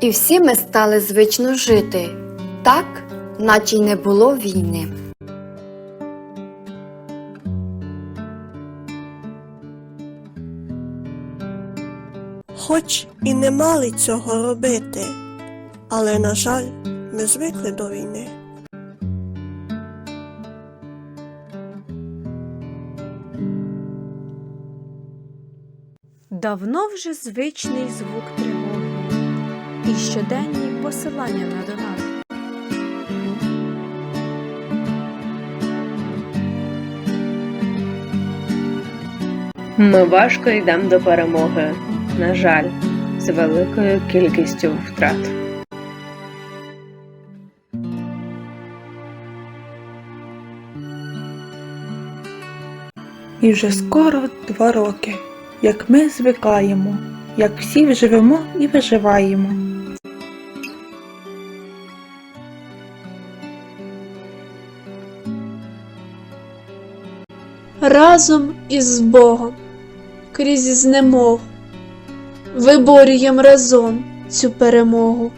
І всі ми стали звично жити, так, наче й не було війни. Хоч і не мали цього робити, але, на жаль, ми звикли до війни. Давно вже звичний звук тривоги і щоденні посилання на донат. Ми важко йдемо до перемоги. На жаль, з великою кількістю втрат. І вже скоро два роки, як ми звикаємо, як всі живемо і виживаємо. Разом із Богом, крізь знемогу, виборюєм разом цю перемогу.